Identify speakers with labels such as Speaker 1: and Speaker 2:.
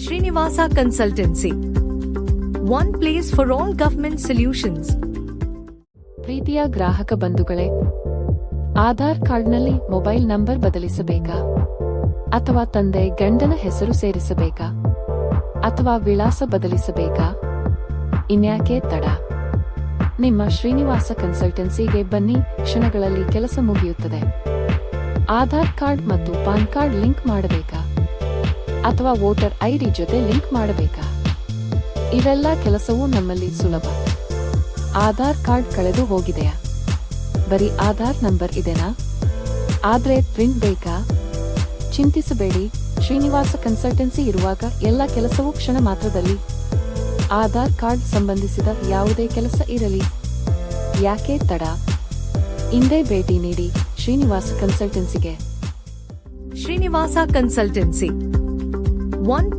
Speaker 1: Srinivasa Consultancy. One place for all government solutions.
Speaker 2: ಪ್ರೀತಿಯ ಗ್ರಾಹಕ ಬಂಧುಗಳೇ, ಆಧಾರ್ ಕಾರ್ಡ್ನಲ್ಲಿ ಮೊಬೈಲ್ ನಂಬರ್ ಬದಲಿಸಬೇಕಾ? ಅಥವಾ ತಂದೆ ಗಂಡನ ಹೆಸರು ಸೇರಿಸಬೇಕಾ? ಅಥವಾ ವಿಳಾಸ ಬದಲಿಸಬೇಕಾ? ಇನ್ಯಾಕೆ ತಡ? ನಿಮ್ಮ ಶ್ರೀನಿವಾಸ ಕನ್ಸಲ್ಟೆನ್ಸಿಗೆ ಬನ್ನಿ, ಕ್ಷಣಗಳಲ್ಲಿ ಕೆಲಸ ಮುಗಿಯುತ್ತದೆ. ಆಧಾರ್ ಕಾರ್ಡ್ ಮತ್ತು ಪಾನ್ ಕಾರ್ಡ್ ಲಿಂಕ್ ಮಾಡಬೇಕಾ? ಅಥವಾ ವೋಟರ್ ಐಡಿ ಜೊತೆ ಲಿಂಕ್ ಮಾಡಬೇಕಾ? ಇವೆಲ್ಲ ಕೆಲಸವೂ ನಮ್ಮಲ್ಲಿ ಸುಲಭ. ಆಧಾರ್ ಕಾರ್ಡ್ ಕಳೆದು ಹೋಗಿದೆಯಾ? ಬರೀ ಆಧಾರ್ ನಂಬರ್ ಇದೆನಾ? ಆದ್ರೆ ಪ್ರಿಂಟ್ ಬೇಕಾ? ಚಿಂತಿಸಬೇಡಿ, ಶ್ರೀನಿವಾಸ ಕನ್ಸಲ್ಟೆನ್ಸಿ ಇರುವಾಗ ಎಲ್ಲ ಕೆಲಸವೂ ಕ್ಷಣ ಮಾತ್ರದಲ್ಲಿ. ಆಧಾರ್ ಕಾರ್ಡ್ ಸಂಬಂಧಿಸಿದ ಯಾವುದೇ ಕೆಲಸ ಇರಲಿ. ಯಾಕೆ ತಡ? ಇಂದೇ ಭೇಟಿ ನೀಡಿ ಶ್ರೀನಿವಾಸ ಕನ್ಸಲ್ಟೆನ್ಸಿಗೆ.
Speaker 1: ಶ್ರೀನಿವಾಸ Consultancy. One